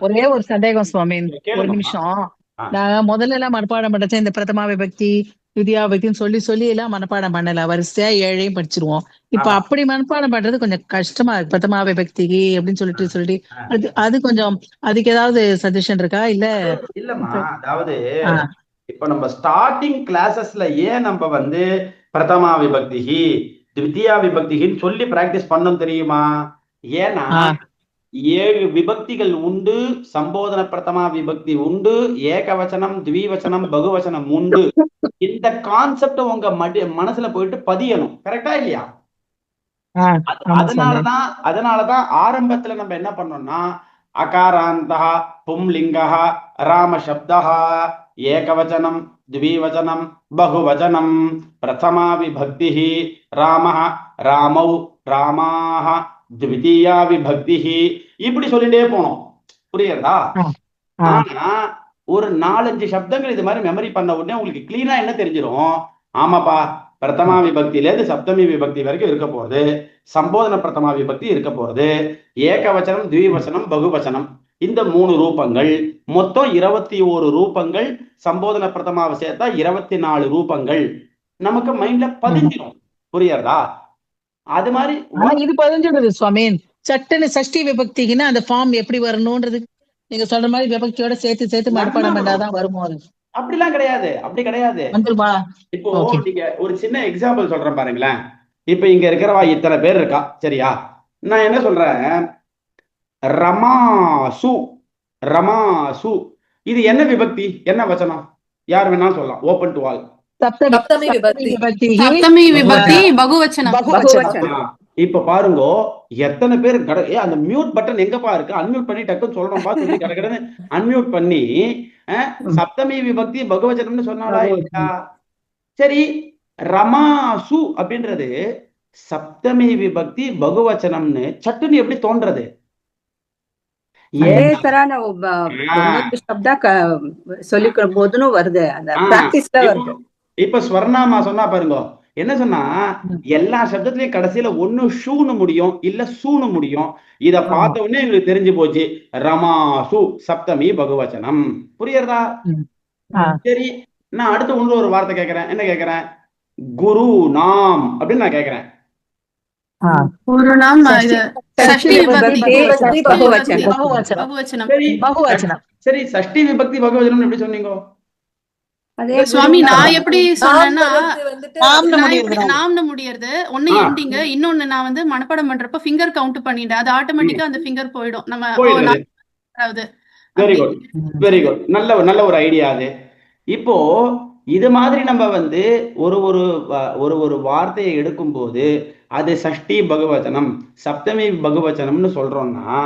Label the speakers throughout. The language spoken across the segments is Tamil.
Speaker 1: ஒரே ஒரு சந்தேகம் சுவாமி ஒரு. நிமிஷம். நான் முதல்ல எல்லாம் மனப்பாடம் பண்றச்ச இந்த பிரதமா விபக்தி வித்யா விபக்தின்னு சொல்லி சொல்லி எல்லாம் மனப்பாடம் பண்ணல வரிசையா ஏழையும் படிச்சிருவோம் இப்ப. அப்படி மனப்பாடம் பண்றது கொஞ்சம் கஷ்டமா இருக்கு பிரதமா விபக்திக்கு அப்படின்னு சொல்லிட்டு சொல்லிட்டு. அது அது கொஞ்சம் அதுக்கு ஏதாவது சஜஷன் இருக்கா இல்ல
Speaker 2: இல்லம்மா அதாவது. இப்ப நம்ம ஸ்டார்டிங் கிளாஸஸ்ல ஏன் நம்ம வந்து பிரதமா விபக்திஹி திவித்தியா விபக்திகின்னு சொல்லி பிராக்டிஸ் பண்ணோம் தெரியுமா ஏன்னா. ஏழு விபக்திகள் உண்டு சம்போதன பிரதமா விபக்தி உண்டு ஏகவச்சனம் த்விவச்சனம் பகுவச்சனம் உண்டு. இந்த கான்செப்ட் உங்க மனசுல போயிட்டு பதியணும். கரெக்டா இல்லையா? அதனாலதான் அதனாலதான் ஆரம்பத்துல நம்ம என்ன பண்ணோம்னா அகாராந்தா பும்லிங்கா ராமசப்தா ஏகவச்சனம் த்விவச்சனம் பகுவச்சனம் பிரதமா விபக்தி ராம ராமௌ ராமாக திவிதீயா விபக்திஹி. இப்படி சொல்லிட்டே போனோம். புரியுறதா ஆனா ஒரு நாலஞ்சு சப்தங்கள் இது மாதிரி மெமரி பண்ண உடனே உங்களுக்கு கிளீனா என்ன தெரிஞ்சிடும் ஆமாப்பா பிரதமா விபக்தியிலேருந்து சப்தமி விபக்தி வரைக்கும் இருக்க போறது சம்போதன பிரதமா விபக்தி இருக்க போறது ஏகவச்சனம் திவிவசனம் பகுவச்சனம். இந்த மூணு ரூபங்கள் மொத்தம் இருபத்தி ஓரு ரூபங்கள் சம்போதன பிரதமாவை சேர்த்தா இருபத்தி நாலு ரூபங்கள். நமக்கு மைண்ட்ல பதிஞ்சிடும் புரியறதா அது மாதிரி
Speaker 1: இது பதிஞ்சிடுது சுவாமி. சட்டுன்னு சஷ்டி விபக்திக்குன்னா அந்த ஃபார்ம் எப்படி வரணும்ன்றது. நீங்க சொல்ற மாதிரி விபக்தியோட சேர்த்து சேர்த்து மனப்பாடம் பண்ணாதான் வருமோ அது?
Speaker 2: அப்படிலாம் கிடையாது. அப்படி கிடையாது. இப்போ. நீங்க ஒரு சின்ன எக்ஸாம்பிள் சொல்றேன் பாருங்களேன். இப்ப இங்க இருக்கிறவா இத்தனை பேர் இருக்கா? சரியா? நான் என்ன சொல்றேன்? ரமாசு ரமாசு இது என்ன விபக்தி? என்ன வச்சனம் யார் வேணாலும் சொல்லலாம். ஓபன் டு ஆல்
Speaker 1: சப்தமி
Speaker 2: இப்ப பாருங்க எத்தனை பேர் கட ஏ அந்த மியூட் பட்டன் எங்கப்பா இருக்கு அன்மியூட் பண்ணி டக்குன்னு சொல்றோம் பாத்து சொல்லி கடகடன்னு அன்மியூட் பண்ணி சப்தமி விபக்தி பகவச்சனம்னு சொன்னாடா சரி ரமாசு அப்படின்றது சப்தமி விபக்தி பகுவச்சனம்னு சட்டுன்னு எப்படி தோன்றது
Speaker 3: அதே தரான சொல்லிக்கிற போதுன்னு வருது அந்த வருது
Speaker 2: இப்ப ஸ்வர்ணாமா சொன்னா பாருங்க என்ன சொன்னா. எல்லா சப்தத்திலயும் கடைசியில ஒண்ணு ஷூன்னு முடியும் இல்ல சூன்னு முடியும். இத பார்த்த உடனே எங்களுக்கு தெரிஞ்சு போச்சு ரமாசு சப்தமி பகுவச்சனம். புரியுறதா. சரி நான் அடுத்து இன்னொரு ஒரு வார்த்தை கேட்கிறேன் என்ன கேட்கிறேன் குரு நாம் அப்படின்னு நான்
Speaker 3: பகுவச்சனம்.
Speaker 2: சரி சஷ்டி விபக்தி பகுவச்சனம் எப்படி சொன்னீங்க?
Speaker 3: அதே
Speaker 4: சுவாமி நான் எப்படி சொன்னேன்னா
Speaker 3: நாம்னு
Speaker 4: முடியறது ஒண்ணு
Speaker 2: ஆ.
Speaker 4: எண்டிங் இன்னொன்னு நான் வந்து மனப்பாடம் பண்றப்ப ஃபிங்கர் கவுண்ட் பண்ணிட்டேன். அது ஆட்டோமேட்டிக்கா அந்த ஃபிங்கர் போயிடும். நம்ம அதாவது
Speaker 2: வெரி. குட் வெரி குட் நல்ல நல்ல ஒரு ஐடியா அது. இப்போ இது மாதிரி நம்ம வந்து ஒரு ஒரு ஒரு ஒரு வார்த்தையை எடுக்கும்போது அது சஷ்டி பகுவச்சனம் சப்தமி பகுவச்சனம்னு சொல்றோம்னா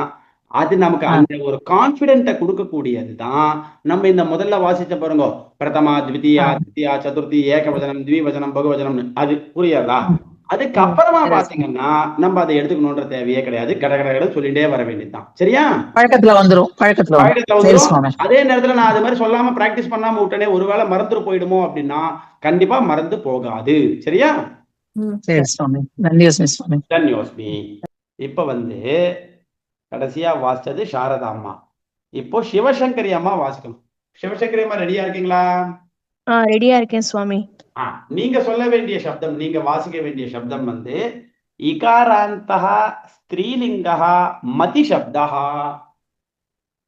Speaker 2: அது நமக்கு. அந்த ஒரு கான்பிடென்ட்டை கொடுக்கக்கூடியது தான். நம்ம இந்த முதல்ல வாசிச்ச பாருங்க. பிரதமா திவித்தியா. தித்தியா சதுர்த்தி ஏகவச்சனம் திவிவச்சனம் பகுவச்சனம்னு அது புரியாதா?
Speaker 1: ம்.
Speaker 2: அதுக்கு அப்புறமா
Speaker 1: சரி.
Speaker 2: பாத்தீங்கன்னா நம்ம அதை எடுத்துக்கணுன்ற தேவையே கிடையாது. கட கட சொல்லிட்டே வர வேண்டியதுதான் சரியா?
Speaker 1: பழக்கத்துல வந்துரும். பழக்கத்துல. சுவாமி.
Speaker 2: அதே நேரத்துல நான் அது மாதிரி சொல்லாம பிராக்டிஸ் பண்ணாம விட்டனே ஒருவேளை மறந்துட்டு போயிடுமோ அப்படின்னா கண்டிப்பா மறந்து போகாது. சரியா?
Speaker 1: சரி சுவாமி. நன்றி சுவாமி.
Speaker 2: தன்யோஸ்மி. இப்ப வந்து கடைசியா வாசிச்சது சாரதா அம்மா இப்போ சிவசங்கரி அம்மா வாசிக்கணும் சிவசங்கரி அம்மா ரெடியா இருக்கீங்களா
Speaker 5: ஆ ரெடியா இருக்கேன் சுவாமி
Speaker 2: ஆ, நீங்க சொல்ல வேண்டிய சப்தம் நீங்க வாசிக்க வேண்டிய சப்தம் வந்து இகாராந்தா ஸ்திரீலிங்கா மதி சப்தா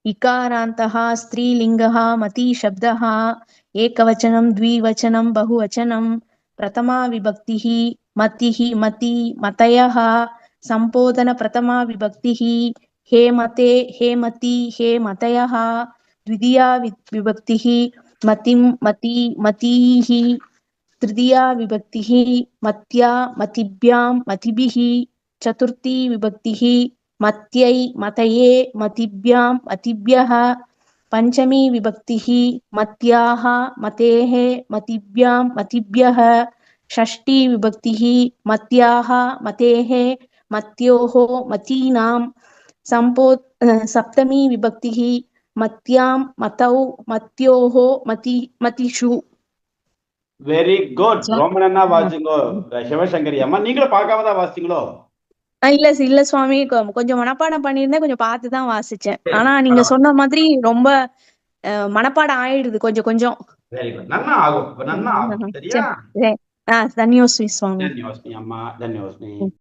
Speaker 5: इकारान्तः स्त्रीलिङ्गः मतिशब्दः एकवचनं द्विवचनं बहुवचनं प्रथमा विभक्तिः मतिः मति मतयः सम्बोधनप्रथमा विभक्तिः हे मते हे मति हे मतयः द्वितीया विभक्तिः, मतिं, मति, मतीः, तृतीया विभक्तिः, मत्या, मतिभ्यां, मतिभिः, चतुर्थी विभक्तिः, मत्यै, मतये, मतिभ्यां, मतिभ्यः, पञ्चमी विभक्तिः, मत्याः, मतेः, मतिभ्यां, मतिभ्यः, षष्ठी विभक्तिः, मत्याः, मतेः, मत्योः, मतीनां சம்போ சப்தமி விபக்திகி மத்தியாம் மதௌ மத்யோஹோ மதி மதிஷு
Speaker 2: வெரி குட் ரொம்ப வாசிங்கோ. சிவசங்கரி அம்மா நீங்களும் பார்க்காம தான் வாசிங்களோ?
Speaker 5: இல்ல இல்ல சுவாமி. கொஞ்சம் மனப்பாடம் பண்ணியிருந்தேன் கொஞ்சம் பார்த்து தான் வாசிச்சேன். ஆனா நீங்க சொன்ன மாதிரி ரொம்ப மனப்பாடம் ஆயிடுது கொஞ்சம் கொஞ்சம்.
Speaker 2: வெரி குட் நன்னா ஆகும். நன்னா ஆகும். சரியா?
Speaker 5: தன்யோஸ்மி சுவாமி.
Speaker 2: தன்யோஸ்மி அம்மா தன்யோஸ்மி.